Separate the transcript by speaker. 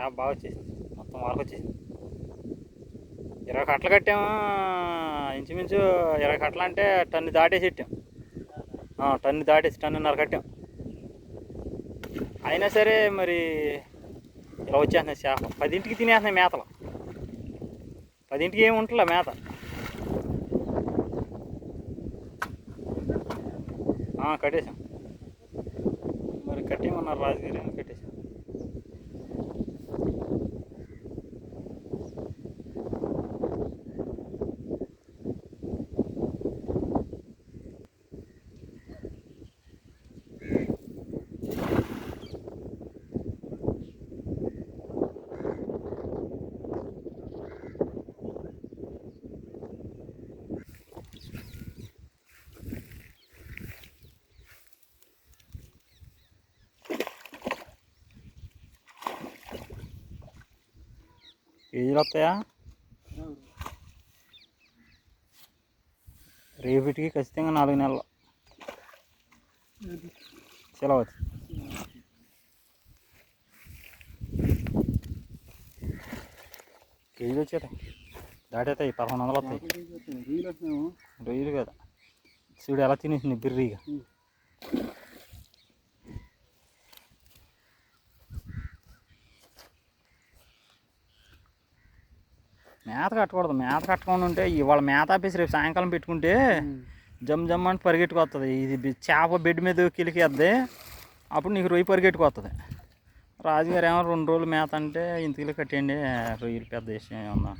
Speaker 1: చేప బాగా వచ్చేసింది. మొత్తం వరకు వచ్చేసింది. ఇరవై కట్టలు కట్టాము? ఇంచుమించు ఇరవై కట్టలు అంటే టన్ను దాటేసి పెట్టాం. టన్ను దాటేసి టన్నున్నర కట్టాం. అయినా సరే మరి ఇలా వచ్చేస్తున్నాయి చేప పదింటికి తినేస్తున్నాయి మేతలు. పదింటికి ఏమి ఉంటుందా మేత. కట్టేసాం మరి కట్టేయమన్నారు రాజుగారు అని కట్టేసాం కేజీలు వస్తాయా రేపటికి ఖచ్చితంగా నాలుగు నెలలు. సెలవచ్చు కేజీలు వచ్చేటాయి దాటేతాయి పదకొండు వందలు వస్తాయి. రొయ్యలు కదా. చూడు ఎలా తినేసింది బిర్రీగా. మేత కట్టకూడదు. మేత కట్టకుండా ఉంటే ఇవాళ మేత ఆపేసి రేపు సాయంకాలం పెట్టుకుంటే జమ్ జమ్ అంటే పరిగెట్టుకొస్తుంది ఇది చేప బెడ్ మీద కిలికేద్ది. అప్పుడు నీకు రొయ్యి పరిగెట్టుకొస్తుంది రాజుగారు ఏమో రెండు రోజులు మేత అంటే ఇంతకిలో కట్టేయండి. రొయ్యలు పెద్ద విషయం ఏమన్నా